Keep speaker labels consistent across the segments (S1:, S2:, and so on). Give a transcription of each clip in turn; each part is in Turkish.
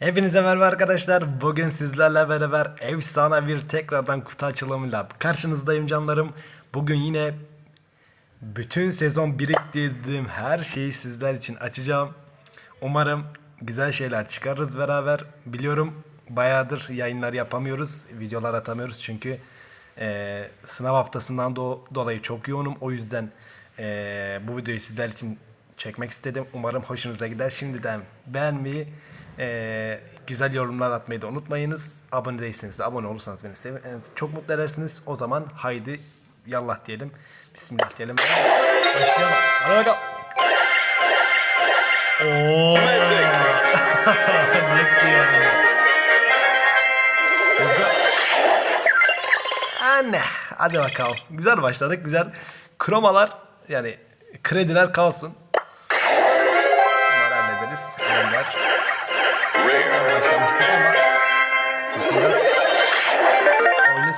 S1: Hepinize merhaba arkadaşlar. Bugün sizlerle beraber efsane bir tekrardan kutu açılımıyla karşınızdayım canlarım. Bugün yine bütün sezon biriktirdiğim her şeyi sizler için açacağım. Umarım güzel şeyler çıkarırız beraber. Biliyorum bayağıdır yayınlar yapamıyoruz, videolar atamıyoruz çünkü eee, sınav haftasından do- dolayı çok yoğunum. O yüzden eee, bu videoyu sizler için çekmek istedim. Umarım hoşunuza gider. Şimdiden beğenmeyi, eee, güzel yorumlar atmayı da unutmayınız. Abone değilseniz de abone olursanız beni sev- çok mutlu edersiniz. O zaman haydi yallah diyelim. Bismillah diyelim. Başlayalım. Hadi bakalım. Oo. Nasıl yani? Anne. Hadi bakalım. Güzel başladık. Güzel. Kromalar yani krediler kalsın.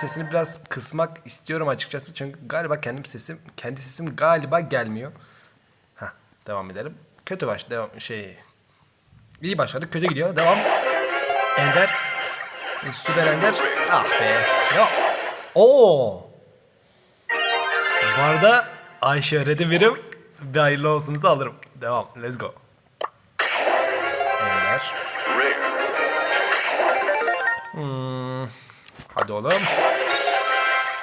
S1: Sesini biraz kısmak istiyorum açıkçası. Çünkü galiba kendim sesim kendi sesim galiba gelmiyor. Heh, devam edelim. Kötü baş devam şey iyi başladık. Kötü gidiyor. Devam. Ender. Süper Ender. Ah be. Yok. Oo. Bu arada Ayşe öğreti birim. Bir hayırlı olsunuzu alırım. Devam. Let's go. Ender. Hmm. Hadi oğlum.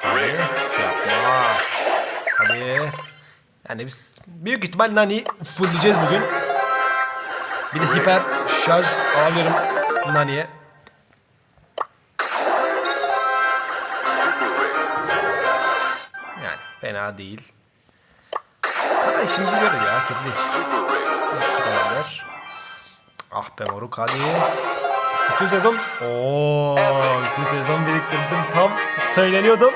S1: Hadi. Yapma. Hadi. Yani biz büyük ihtimal Nani fullleyeceğiz bugün. Bir de hiper şarj alıyorum Nani'ye. Yani fena değil. Ama işimizi görür ya. Kötü değil. Ah be moruk hadi. Bütün sezon. Oo, bütün sezon biriktirdim. Tam söyleniyordum.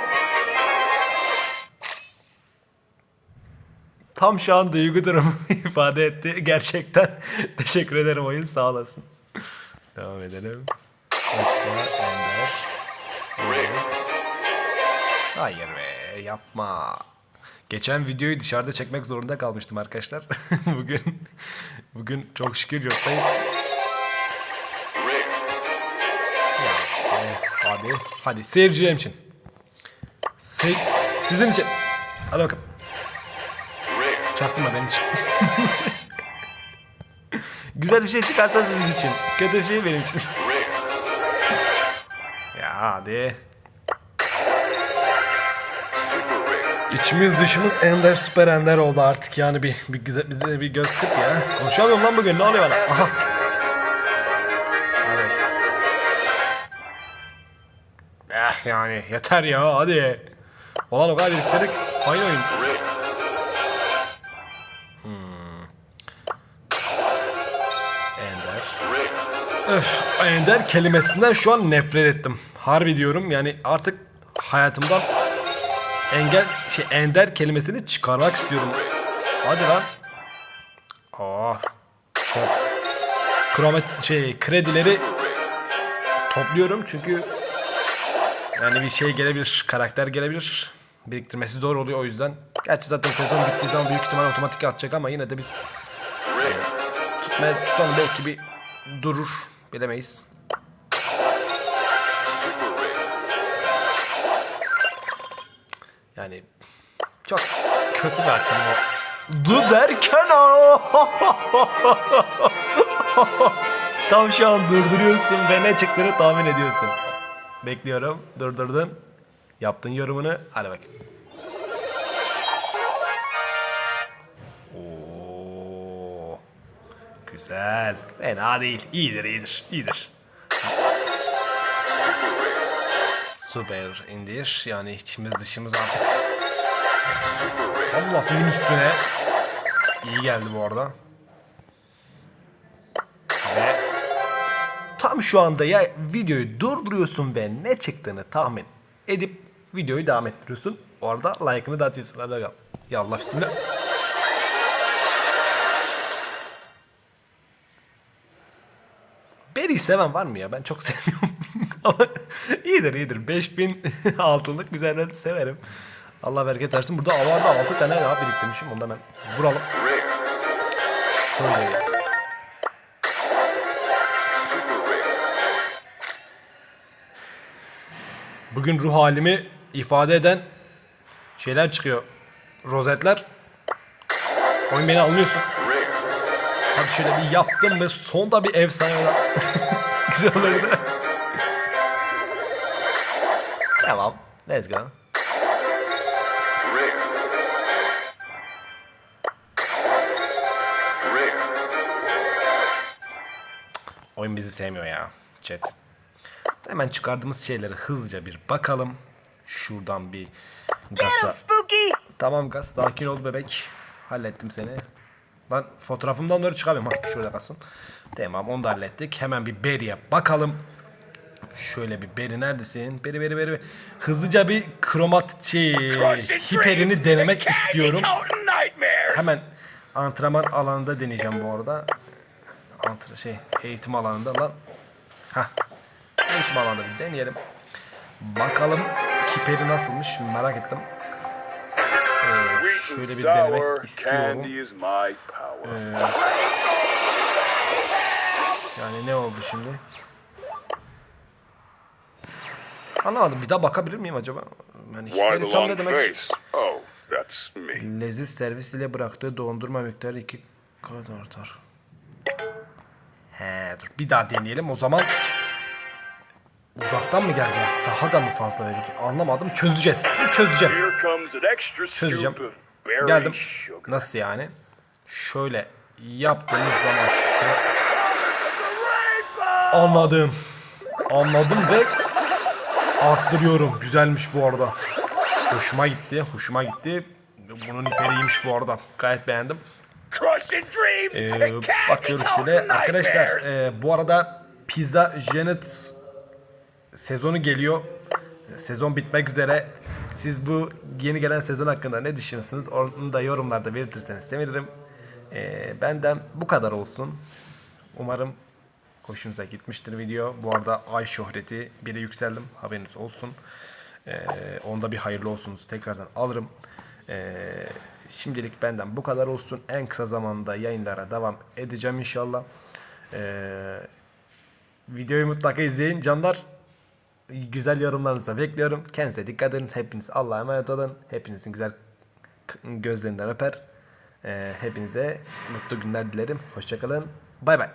S1: Tam şu an duygu durumu ifade etti. Gerçekten teşekkür ederim oyun sağ olasın. Devam edelim. Başka Ender. Evet. Hayır be yapma. Geçen videoyu dışarıda çekmek zorunda kalmıştım arkadaşlar. bugün bugün çok şükür yurttayız. Hadi hadi seyircilerim için. Se- sizin için. Hadi bakalım. Çaktırma benim için. Güzel bir şey çıkarsa sizin için. Kötü şey benim için. ya hadi. İçimiz dışımız ender süper ender oldu artık yani bir, bir güzel bize bir göz ya. Konuşamıyorum lan bugün ne oluyor bana? Aha. Yani yeter ya hadi. Olan o kadar biriktirdik. Aynı oyun. Hmm. Ender. Öf, ender kelimesinden şu an nefret ettim. Harbi diyorum yani artık hayatımdan engel şey ender kelimesini çıkarmak istiyorum. Hadi lan. Aa. Çok. Kroma şey kredileri topluyorum çünkü yani bir şey gelebilir, karakter gelebilir. Biriktirmesi zor oluyor o yüzden. Gerçi zaten sezon bittiği zaman büyük ihtimal otomatik atacak ama yine de biz tutmaya tutalım belki bir durur. Bilemeyiz. Yani çok kötü açılım o. Du derken. Tam şu an durduruyorsun ve ne çıktığını tahmin ediyorsun. Bekliyorum. Durdurdun. Yaptın yorumunu. Hadi bak. Oo. Güzel. Fena değil. İyidir, iyidir, iyidir. Süper indir. Yani içimiz dışımız artık. Tam lafın üstüne. İyi geldi bu arada. Tam şu anda ya videoyu durduruyorsun ve ne çıktığını tahmin edip videoyu devam ettiriyorsun. Orada like'ını da atıyorsun. Hadi bakalım. Ya Allah bismillah. Beri seven var mı ya? Ben çok sevmiyorum. Ama iyidir iyidir. 5000 altınlık güzel severim. Allah bereket versin. Burada avarda 6 tane daha biriktirmişim. Onu da ben vuralım. Şöyle. Bugün ruh halimi ifade eden şeyler çıkıyor. Rozetler. Oyun beni anlıyorsun. Hadi şöyle bir yaptım ve sonda bir efsane olan. Güzel olurdu. tamam. Let's go. Oyun bizi sevmiyor ya. Chat. Hemen çıkardığımız şeyleri hızlıca bir bakalım. Şuradan bir gasa. Tamam gaz sakin ol bebek. Hallettim seni. Lan fotoğrafımdan doğru çıkamıyorum ha. Şöyle kalsın. Tamam onu da hallettik. Hemen bir Berry'e bakalım. Şöyle bir Berry neredesin? Berry Berry Berry. Hızlıca bir kromat şey hiperini denemek istiyorum. Hemen antrenman alanında deneyeceğim bu arada. Antre şey eğitim alanında lan. Hah. Eğitim alanında bir deneyelim. Bakalım hiperi nasılmış merak ettim. Ee, şöyle bir denemek istiyorum. Ee, yani ne oldu şimdi? Anlamadım. Bir daha bakabilir miyim acaba? Yani
S2: the
S1: tam ne demek?
S2: Oh.
S1: Leziz servis ile bıraktığı dondurma miktarı iki kat artar. He dur bir daha deneyelim o zaman. Uzaktan mı geleceğiz? Daha da mı fazla verecek? Anlamadım. Çözeceğiz. Çözeceğim. Çözeceğim. Geldim. Nasıl yani? Şöyle yaptığımız zaman Anladım. Anladım ve arttırıyorum. Güzelmiş bu arada. Hoşuma gitti. Hoşuma gitti. Bunun iperiğiymiş bu arada. Gayet beğendim. Ee, bakıyoruz şöyle. Arkadaşlar e, bu arada Pizza Janet sezonu geliyor. Sezon bitmek üzere. Siz bu yeni gelen sezon hakkında ne düşünüyorsunuz? Onu da yorumlarda belirtirseniz sevinirim. Ee, benden bu kadar olsun. Umarım hoşunuza gitmiştir video. Bu arada ay şöhreti bire yükseldim. Haberiniz olsun. Ee, onda bir hayırlı olsunuz. Tekrardan alırım. Ee, şimdilik benden bu kadar olsun. En kısa zamanda yayınlara devam edeceğim inşallah. Ee, videoyu mutlaka izleyin canlar. Güzel yorumlarınızı da bekliyorum. Kendinize dikkat edin. Hepiniz Allah'a emanet olun. Hepinizin güzel gözlerinden öper. Ee, hepinize mutlu günler dilerim. Hoşçakalın. Bay bay.